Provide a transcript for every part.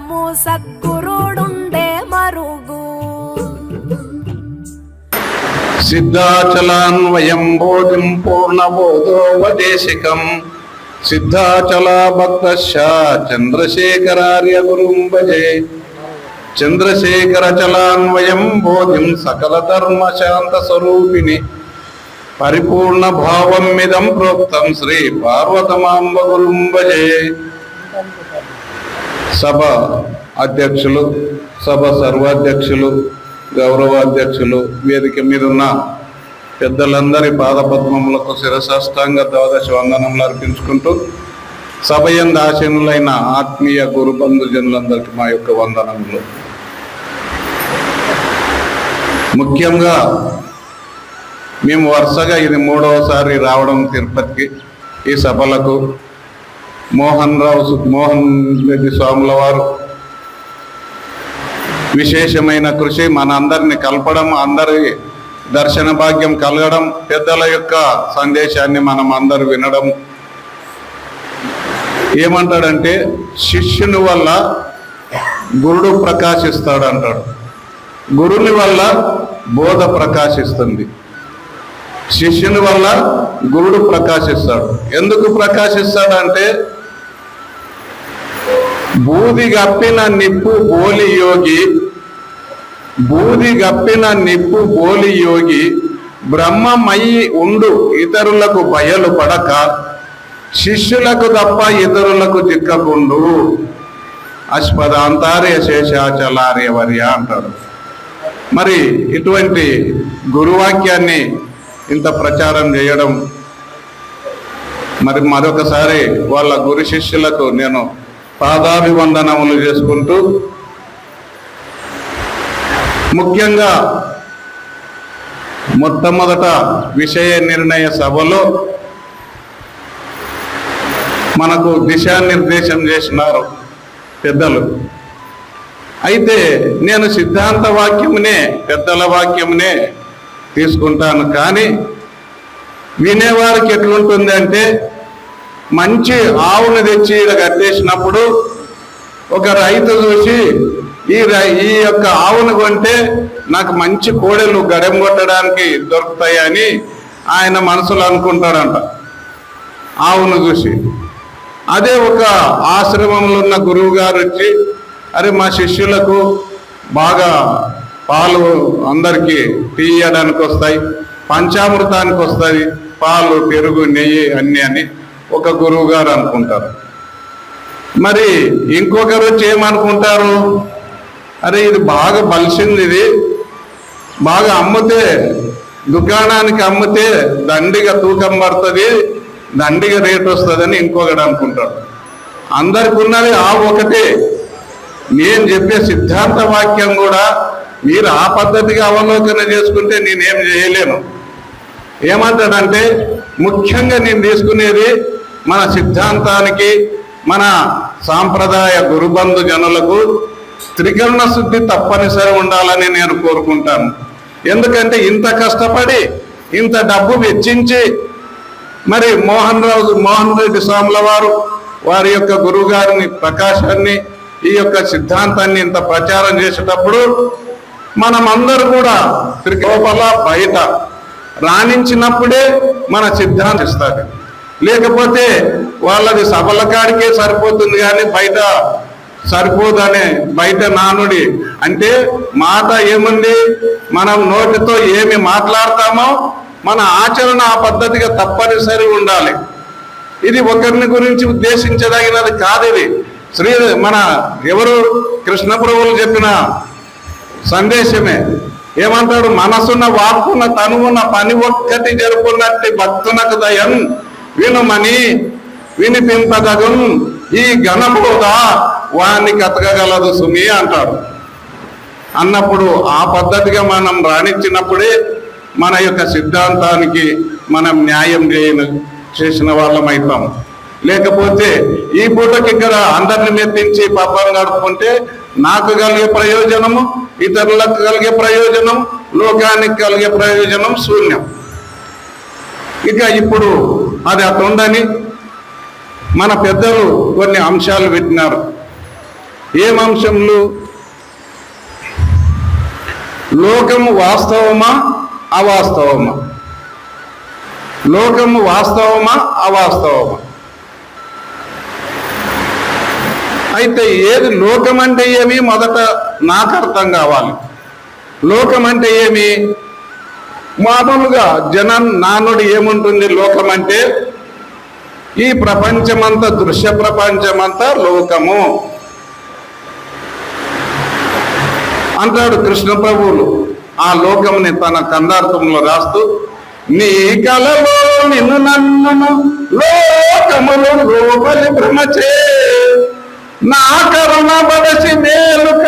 సకలము సద్గురుడుండే మరుగు. సిద్ధాచలాన్వయం బోధిం పూర్ణబోధోపదేశికం సిద్ధాచల భక్త చంద్రశేఖరార్య గురుం భజే చంద్రశేఖరచలాన్వయం బోధిం సకల ధర్మ శాంత స్వరూపిణి పరిపూర్ణ భావం మిదం ప్రోక్తం శ్రీ పార్వతమాంబ గురుం భజే సభ అధ్యక్షులు సభ సర్వాధ్యక్షులు గౌరవాధ్యక్షులు వేదిక మీద ఉన్న పెద్దలందరి పాదపద్మములకు శిరసాష్టాంగ ద్వాదశ వందనములు అర్పించుకుంటూ సభ ఎందు ఆశీనులైన ఆత్మీయ గురు బంధుజనులందరికీ మా యొక్క వందనములు. ముఖ్యంగా మేము వరుసగా ఇది మూడవసారి రావడం తిరుపతికి ఈ సభలకు మోహన్ రావు సు- మోహన్ రెడ్డి స్వాముల వారు. విశేషమైన కృషి మన అందరిని కలపడం అందరి దర్శన భాగ్యం కలగడం పెద్దల యొక్క సందేశాన్ని మనం అందరు వినడం. ఏమంటాడంటే శిష్యుని వల్ల గురుడు ప్రకాశిస్తాడు అంటాడు గురుని వల్ల బోధ ప్రకాశిస్తుంది. శిష్యుని వల్ల గురుడు ప్రకాశిస్తాడు. ఎందుకు ప్రకాశిస్తాడు అంటే బూది గప్పిన నిప్పు బోలి యోగి బూది గప్పిన నిప్పు బోలి యోగి బ్రహ్మమయి ఉండు ఇతరులకు బయలు పడక శిష్యులకు తప్ప ఇతరులకు చిక్కకుండు అశ్వదాంతార్య అంతార్య వర్య అంటారు. మరి ఇటువంటి గురువాక్యాన్ని ఇంత ప్రచారం చేయడం మరి మరొకసారి వాళ్ళ గురు శిష్యులకు నేను పాదాభివందనములు చేసుకుంటూ ముఖ్యంగా మొట్టమొదట విషయ నిర్ణయ సభలో మనకు దిశానిర్దేశం చేసినారు పెద్దలు. అయితే నేను సిద్ధాంత వాక్యమునే పెద్దల వాక్యమునే తీసుకుంటాను కానీ వినేవారికి ఎట్లుంటుంది అంటే మంచి ఆవును తెచ్చి ఈడ కట్టేసినప్పుడు ఒక రైతు చూసి ఈ రై- ఈ యొక్క ఆవును కొంటే నాకు మంచి కోడెలు గడెం కొట్టడానికి దొరుకుతాయని ఆయన మనసులో అనుకుంటాడంట. ఆవును చూసి. అదే ఒక ఆశ్రమంలో ఉన్న గురువు గారు వచ్చి అరే మా శిష్యులకు బాగా పాలు అందరికీ తీయడానికి వస్తాయి పంచామృతానికి వస్తాయి పాలు పెరుగు నెయ్యి అన్నీ అని ఒక గురువు గారు అనుకుంటారు. మరి ఇంకొకరు వచ్చి ఏమనుకుంటారు? అరే ఇది బాగా బలిసింది ఇది. బాగా అమ్మితే దుకాణానికి అమ్మితే దండిగా తూకం పడుతుంది దండిగా రేట్ వస్తుందని ఇంకొకటి అనుకుంటాడు. అందరికి ఉన్నది ఆ ఒకటి. నేను చెప్పే సిద్ధాంత వాక్యం కూడా మీరు ఆ పద్ధతిగా అవలోకన చేసుకుంటే నేనేం చేయలేను. ఏమంటాడంటే ముఖ్యంగా నేను తీసుకునేది మన సిద్ధాంతానికి మన సాంప్రదాయ గురుబంధు జనులకు త్రికరణ శుద్ధి తప్పనిసరి ఉండాలని నేను కోరుకుంటాను. ఎందుకంటే ఇంత కష్టపడి ఇంత డబ్బు వెచ్చించి మరి మోహన్ రావు మోహన్ రెడ్డి స్వాముల వారు వారి యొక్క గురువు గారిని ప్రకాశాన్ని ఈ యొక్క సిద్ధాంతాన్ని ఇంత ప్రచారం చేసేటప్పుడు మనం అందరూ కూడా లోపల బయట రాణించినప్పుడే మన సిద్ధాంతం ఇస్తారు లేకపోతే వాళ్ళది సభల కాడికే సరిపోతుంది కానీ బయట సరిపోదనే బయట నానుడి. అంటే మాట ఏముంది? మనం నోటితో ఏమి మాట్లాడతామో మన ఆచరణ ఆ పద్ధతిగా తప్పనిసరి ఉండాలి. ఇది ఒకరిని గురించి ఉద్దేశించదగినది కాదు ఇది. శ్రీ మన ఎవరు కృష్ణ ప్రభువులు చెప్పిన సందేశమే. ఏమంటాడు? మనసున్న వాక్కున్న తనువున్న పని ఒక్కటి జరుపున్నట్టు భక్తునకు దయన్ వినుమని వినిపింపదగున్ ఈ ఘనబోధ వాణ్ణి కతకగలదు సుమి అంటాడు అన్నప్పుడు ఆ పద్ధతిగా మనం రాణించినప్పుడే మన యొక్క సిద్ధాంతానికి మనం న్యాయం చేయను చేసిన వాళ్ళం అవుతాం లేకపోతే ఈ పూటకి ఇక్కడ అందరిని మెప్పించి పాపం గడుపుకుంటే నాకు కలిగే ప్రయోజనము ఇతరులకు కలిగే ప్రయోజనం లోకానికి కలిగే ప్రయోజనం శూన్యం. ఇక ఇప్పుడు అది అట్లా ఉందని మన పెద్దలు కొన్ని అంశాలు పెట్టినారు. ఏం అంశంలు లోకము వాస్తవమా? అవాస్తవమా? లోకము వాస్తవమా? అవాస్తవమా? అయితే ఏది లోకం అంటే ఏమి? మొదట నాకు అర్థం కావాలి. లోకం అంటే ఏమి? మామూలుగా జనం నానుడు ఏముంటుంది లోకం అంటే ఈ ప్రపంచమంతా దృశ్య ప్రపంచమంతా లోకము. అంటాడు కృష్ణ ప్రభువులు ఆ లోకముని తన కందార్థంలో రాస్తూ నీ కలలో నిన్ను నన్ను లోకములు లోపలి భ్రమచే నా కరుణ బడసి మేలుక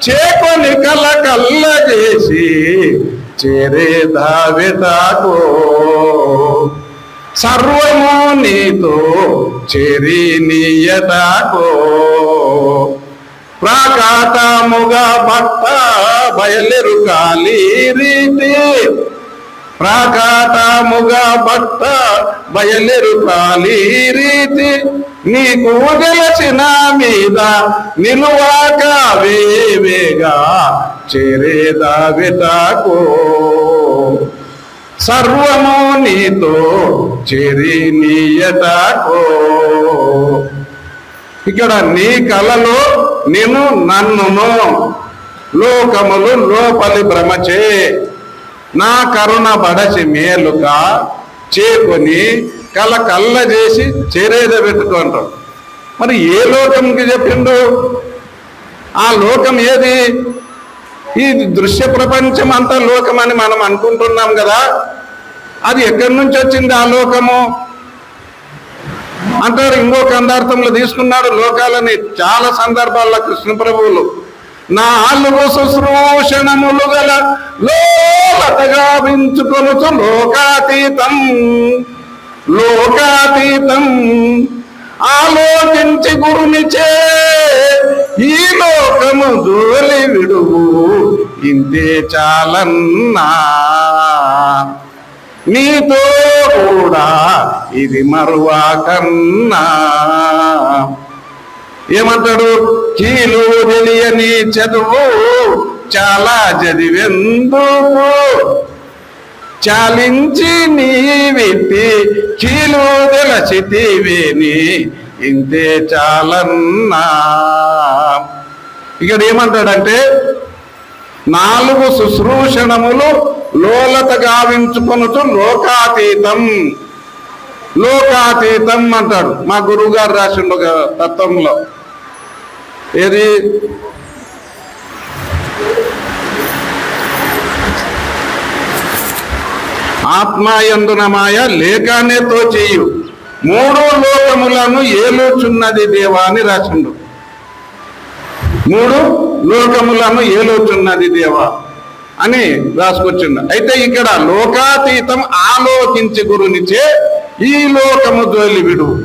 చేకొని కల కల్ల చేసి చేరే దావితాకో సర్వము నీతో చేరి నీయటాకో ప్రాకాతముగా భక్త బయలురు కాలి రీతి ప్రాకాటముగా భక్త బయలురు కాలి రీతి. నీకు గెలచిన మీద నిలువాక వేవేగా చేరేదా వితాకో సర్వము నీతో చేరి నీయటాకో. ఇక్కడ నీ కలలో నేను నన్నును లోకములు లోపలి భ్రమచే నా కరుణ బడసి మేలుగా చేకొని కల కళ్ళ చేసి చేరేద పెట్టుకుంటాం మరి ఏ లోకంకి చెప్పిండు? ఆ లోకం ఏది? ఈ దృశ్య ప్రపంచం అంతా లోకం అని మనం అనుకుంటున్నాం కదా. అది ఎక్కడి నుంచి వచ్చింది ఆ లోకము? అంటారు ఇంకో కందార్థంలో తీసుకున్నాడు లోకాలని. చాలా సందర్భాల్లో కృష్ణ ప్రభువులు నాలుగు శుశ్రూషణములు గల లోలతగా వించుకొనుచు లోకాతీతం. లోకాతీతం. ఆలోచించి గురునిచే ఈ లోకము జోలి విడువు. ఇంతే చాలన్నా. నీతో కూడా ఇది మరువా కన్నా ఏమంటాడు? కీలు తెలియని చదువు చాలా చదివెందుకు? చాలించి నీ వెట్టి కీలు తెలచితివేని ఇంతే చాలన్నా. ఇక్కడ ఏమంటాడంటే నాలుగు శుశ్రూషణములు లోలత గావించుకొనుచు లోకాతీతం. లోకాతీతం అంటాడు. మా గురువు గారు రాసిండు ఒక తత్వంలో. ఏది? ఆత్మాయందున మాయ లేకానేతో చేయు మూడు లోకములను ఏలోచున్నది దేవా అని రాసిండు. మూడు లోకములను ఏలోచున్నది దేవా అని రాసుకొచ్చిండు. అయితే ఇక్కడ లోకాతీతం ఆలోకించి గురునిచే ఈ లోకము జోలి విడు.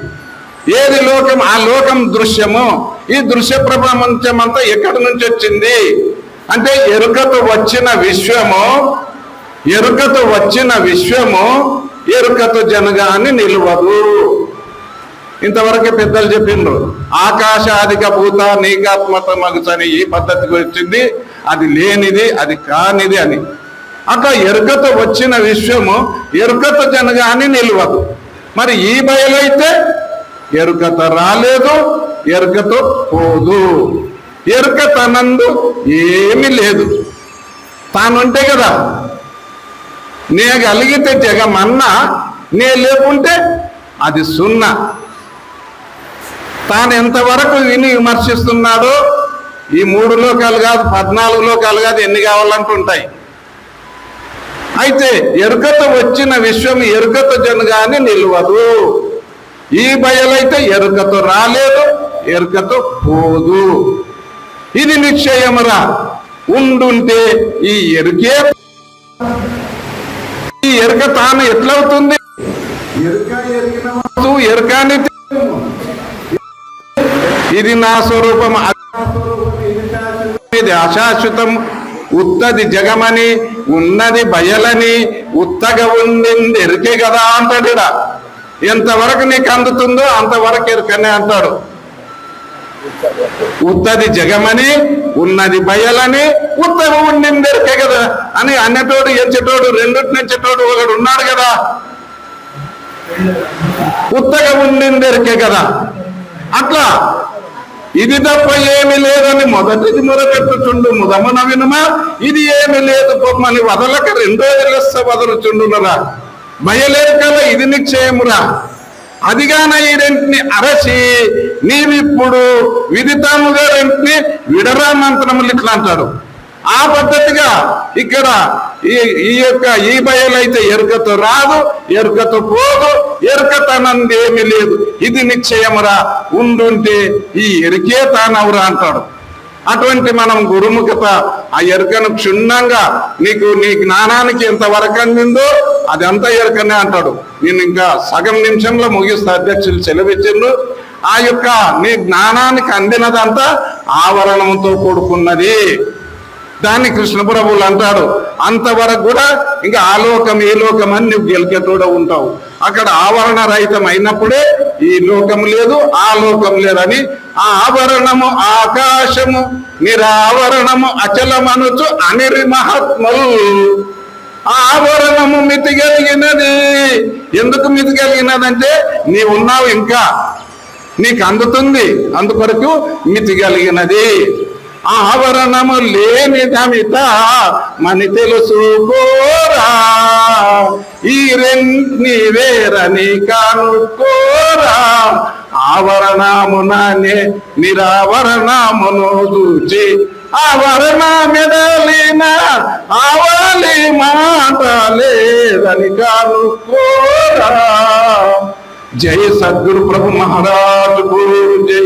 ఏది లోకం? ఆ లోకం దృశ్యము. ఈ దృశ్య ప్రపంచం అంతా ఎక్కడి నుంచి వచ్చింది? అంటే ఎరుకతో వచ్చిన విశ్వము ఎరుకతో వచ్చిన విశ్వము ఎరుకతో జనగాని నిలవదు. ఇంతవరకు పెద్దలు చెప్పిండ్రు ఆకాశాదిక భూత నీకాత్మత మగుచని ఈ పద్ధతికి వచ్చింది. అది లేనిది అది కానిది అని. అట్లా ఎరుకతో వచ్చిన విశ్వము ఎరుకతో జనగాని నిలవదు. మరి ఈ బయలైతే ఎరుకత రాలేదు ఎరుకతో పోదు. ఎరుక తనందు ఏమీ లేదు. తానుంటే కదా నే కలిగితే జగమన్నా నే లేకుంటే అది సున్నా. తాను ఎంతవరకు విని విమర్శిస్తున్నాడో ఈ మూడు లోకాలు కాదు పద్నాలుగు లోకాలు కాదు ఎన్ని కావాలంటుంటాయి అయితే ఎరుకతో వచ్చిన విశ్వం ఎరుకతో జనగానే నిలవదు. ఈ బయలైతే ఎరుకతో రాలేదు ఎరుకతో పోదు. ఇది నిశ్చయమురా. ఉండుంటే ఈ ఎరుకే. ఈ ఎరుక తాను ఎట్లవుతుంది? ఎరుకాని ఇది నా స్వరూపం ఇది అశాశ్వతం ఉత్తది జగమని ఉన్నది బయలని ఉత్తగ ఉండింది ఎరికే కదా అంటాడు ఎంతవరకు నీకు అందుతుందో అంతవరకు ఎరుకనే అంటాడు. ఉత్తది జగమని ఉన్నది బయలని ఉత్తది ఉండిందరికే కదా అని అన్నటోడు ఎంచటోడు రెండుటి నుంచేటోడు ఒకడు ఉన్నాడు కదా. ఉత్తగ ఉండి ఉండిందరికే కదా. అట్లా ఇది తప్ప ఏమి లేదని మొదటిది మొరపెట్టుచుండు ముదమున వినుమా. ఇది ఏమి లేదు పొమ్మని వదలక రెండో ఎలస్స వదలుచుండునరా. బయలేకల ఇది నిశ్చయమురా. అదిగాన ఈ రెంటిని అరసి నీవిప్పుడు విదితముగా రెంటిని విడరా మంత్రములు ఇట్లా అంటాడు ఆ పద్ధతిగా ఇక్కడ ఈ ఈ యొక్క ఈ బయలైతే ఎరుకతో రాదు ఎరుకతో పోదు ఎరుకతనంది ఏమీ లేదు. ఇది నిశ్చయమురా. ఉండుంటే ఈ ఎరికే తానవురా అంటాడు. అటువంటి మనం గురుముఖత ఆ ఎరుకను క్షుణ్ణంగా నీకు నీ జ్ఞానానికి ఎంత వరకు అందిందో అది ఎరుకనే అంటాడు. నేను ఇంకా సగం నిమిషంలో ముగిస్తా. అధ్యక్షులు సెలవిచ్చిండ్రు. ఆ యొక్క నీ జ్ఞానానికి అందినదంతా ఆవరణంతో కూడుకున్నది. దాన్ని కృష్ణ ప్రభువులు అంటాడు. అంతవరకు కూడా ఇంకా ఆ లోకం ఈ లోకం అని నువ్వు గెలికేటోడ ఉంటావు. అక్కడ ఆవరణ రహితం అయినప్పుడే ఈ లోకం లేదు ఆ లోకం లేదని ఆ ఆవరణము ఆకాశము నిరావరణము అచలమనుచు అనిరి మహాత్మలు ఆ ఆవరణము మితి కలిగినది ఎందుకు మితి కలిగినదంటే నీ ఉన్నావు ఇంకా. నీకు అందుతుంది అందుకొరకు మితి కలిగినది ఆవరణము లేని దమిత మని తెలుసుకోరా ఈ రెంట్ని వేరని కనుకోరా ఆవరణముననే నిరావరణమును చూచి ఆవరణ మెడలిన ఆవలి మాట లేదని కనుకోరా జై సద్గురు ప్రభు మహారాజుకు జై.